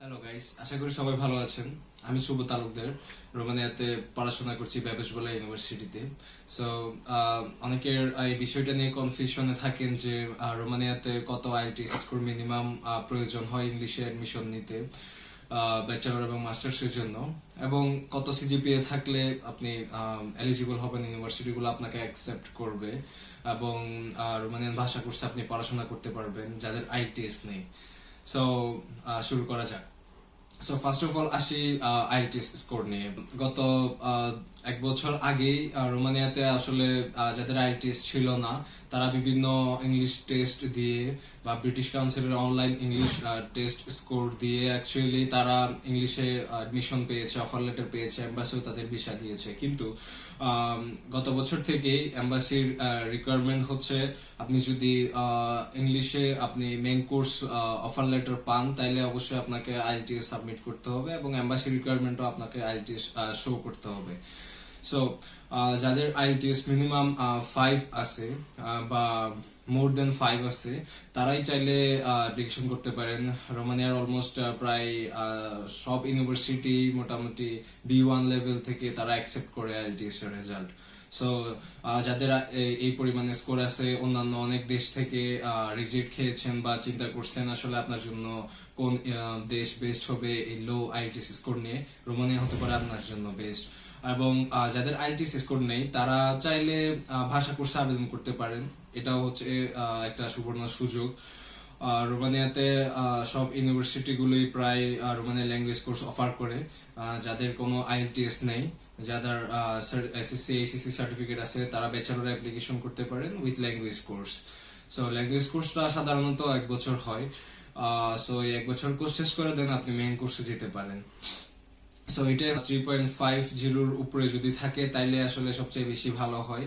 Hello guys আশা করি সবাই ভালো আছেন। আমি শুভ রোমানিয়াতে পড়াশোনা করছি ইউনিভার্সিটিতে। সো অনেকের এই বিষয়টা নিয়ে কনফিউশনে থাকেন যে রোমানিয়াতে কত আইএলটিএস স্কোর মিনিমাম প্রয়োজন হয় ইংলিশে অ্যাডমিশন নিতে ব্যাচেলর এবং মাস্টার্সের জন্য। এবং কত সিজিপিএ থাকলে আপনি এলিজিবল হবেন, ইউনিভার্সিটিগুলো আপনাকে অ্যাকসেপ্ট করবে। এবং রোমানিয়ান ভাষা কোর্সে আপনি পড়াশোনা করতে পারবেন, যাদের আইটিএস নেই। সো শুরু করা যাক। সো ফার্স্ট অফ অল আসি আইএলটিএস স্কোর নিয়ে। গত এক বছর রোমানিয়াতে আসলে যাদের ছিল না, তারা বিভিন্ন ইংলিশ টেস্ট দিয়ে বা ব্রিটিশ কাউন্সিলের অনলাইন ইংলিশ টেস্ট স্কোর দিয়ে অ্যাকচুয়ালি তারা ইংলিশে অ্যাডমিশন পেয়েছে অফার লেটার পেয়েছে এম্বাসিও তাদের ভিসা দিয়েছে। কিন্তু গত বছর থেকেই এম্বাসির রিকোয়ারমেন্ট হচ্ছে, আপনি যদি ইংলিশে আপনি মেইন কোর্স অফার লেটার পান তাহলে অবশ্যই আপনাকে আইএলটিএস সাবমিট করতে হবে এবং এম্বাসি রিকোয়ারমেন্টও আপনাকে আইএলটিএস শো করতে হবে। সো যাদের আইএলটিএস মিনিমাম ফাইভ আছে বা মোর দেন ফাইভ আছে, তারাই চাইলে অ্যাপ্লিকেশন করতে পারেন। রোমানিয়ার অলমোস্ট প্রায় সব ইউনিভার্সিটি মোটামুটি বি ওয়ান লেভেল থেকে তারা অ্যাকসেপ্ট করে আইএলটিএস এর রেজাল্ট সো যাদের এই- পরিমাণে স্কোর আছে, অন্যান্য অনেক দেশ থেকে রিজেক্ট খেয়েছেন বা চিন্তা করছেন আসলে আপনার জন্য কোন দেশ বেস্ট হবে এই লো আইএলটিএস স্কোর নিয়ে। রোমানিয়া হতে পারে আপনার জন্য বেস্ট এবং যাদের আইএলটিএস স্কোর নেই, তারা চাইলে ভাষা কোর্সে আবেদন করতে পারেন। এটাও হচ্ছে একটা সুবর্ণ সুযোগ। রোমানিয়াতে সব ইউনিভার্সিটিগুলোই প্রায় রোমানিয়া ল্যাঙ্গুয়েজ কোর্স অফার করে। যাদের কোনো আইএলটিএস নেই যাদের এসএসসি এসএসসি সার্টিফিকেট আছে, তারা ব্যাচেলর অ্যাপ্লিকেশন করতে পারেন with language course so language কোর্সটা সাধারণত এক বছর হয়। সো এই এক বছর কোর্স শেষ করে দেন, আপনি মেইন কোর্সে যেতে পারেন। সো এটা থ্রি পয়েন্ট ফাইভ জিরোর উপরে যদি থাকে, তাইলে আসলে সবচেয়ে বেশি ভালো হয়।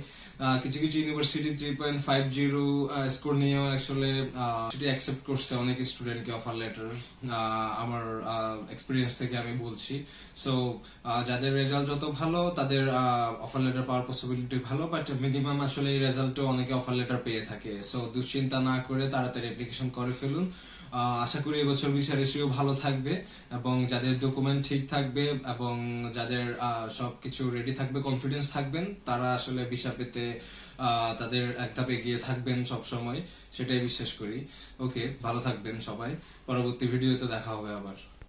কিছু কিছু university three point five zero score নিয়েও আসলে সেটি অ্যাকসেপ্ট করছে অনেক স্টুডেন্টকে অফার লেটার আমার এক্সপিরিয়েন্স থেকে আমি বলছি। সো যাদের রেজাল্ট যত ভালো, তাদের অফার লেটার পাওয়ার পসিবিলিটি ভালো বাট মিনিমাম আসলে এই রেজাল্টও অনেকে অফার লেটার পেয়ে থাকে। সো দুশ্চিন্তা না করে তাড়াতাড়ি অ্যাপ্লিকেশন করে ফেলুন। আশা করি এবছর ভিসা রেশিও ভালো থাকবে এবং যাদের ডকুমেন্ট ঠিক থাকবে এবং যাদের সব সবকিছু রেডি থাকবে কনফিডেন্স থাকবেন, তারা আসলে ভিসা পেতে তাদের এক ধাপে এগিয়ে থাকবেন সব সময় সেটাই বিশ্বাস করি। ওকে ভালো থাকবেন সবাই। পরবর্তী ভিডিওতে দেখা হবে আবার।